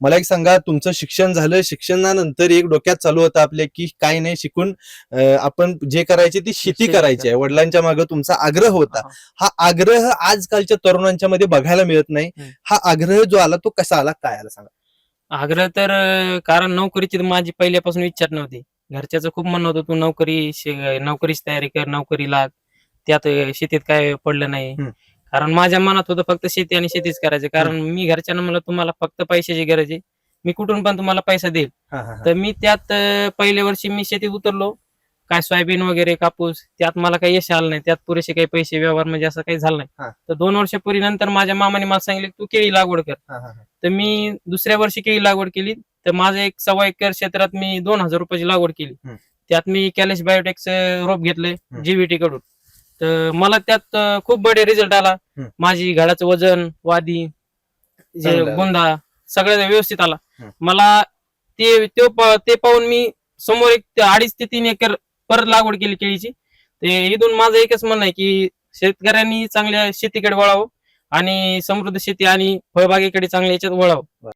मला एक सांगा तुमचं शिक्षण झालं शिक्षणानंतर एक डोक्यात चालू होतं आपल्या की काय नाही शिकून आपण जे करायचे ती शेती करायची आहे. वडिलांच्या मागे तुमचा आग्रह होता. हा आग्रह आजकालच्या तरुणांच्या मध्ये बघायला मिळत नाही. हा आग्रह जो आला तो कसा आला काय आला सांगा? आग्रह तर कारण नोकरीची माझी पहिल्यापासून इच्छा नव्हती. घरच्याचं खूप म्हणणं होतं तू नोकरी नोकरीची तयारी कर नोकरी लाग त्यात शेतीत काय पडलं नाही. कारण माझ्या मनात होतं फक्त शेती आणि शेतीच करायचं. कारण मी घरच्यांना म्हणलं तुम्हाला फक्त पैशाची गरज आहे. मी कुठून पण तुम्हाला पैसा देईल. तर मी त्यात अं, पहिल्या वर्षी मी शेतीत उतरलो. काय सोयाबीन वगैरे कापूस त्यात मला काही यश आलं नाही. त्यात पुरेसे काही पैसे व्यवहार म्हणजे असं काही झालं हा. नाही तर दोन वर्षापूर्वी नंतर माझ्या मामाने मला सांगितले तू केळी लागवड कर. तर मी दुसऱ्या वर्षी केळी लागवड केली. तर माझं एक सव्वा एकर क्षेत्रात मी दोन हजार रुपयाची लागवड केली. हम्म. त्यात मी कॅलेश बायोटेकचं रोप घेतलंय हम्म. जीव्हीटी कडून तर मला त्यात अं, खूप बडे रिझल्ट आला हम्म. माझी घाडाचं वजन वादी जे चांगलं आलं. बुंदा सगळं व्यवस्थित आला हम्म. मला ते त्यो प- ते पाहून मी समोर एक ते अडीच ते तीन एकर परत लागवड केली केळीची ते इथून माझं एकच म्हणणं आहे की शेतकऱ्यांनी चांगल्या शेतीकडे वळावं आणि समृद्ध शेती आणि फळबागेकडे चांगल्या याच्यात वळावं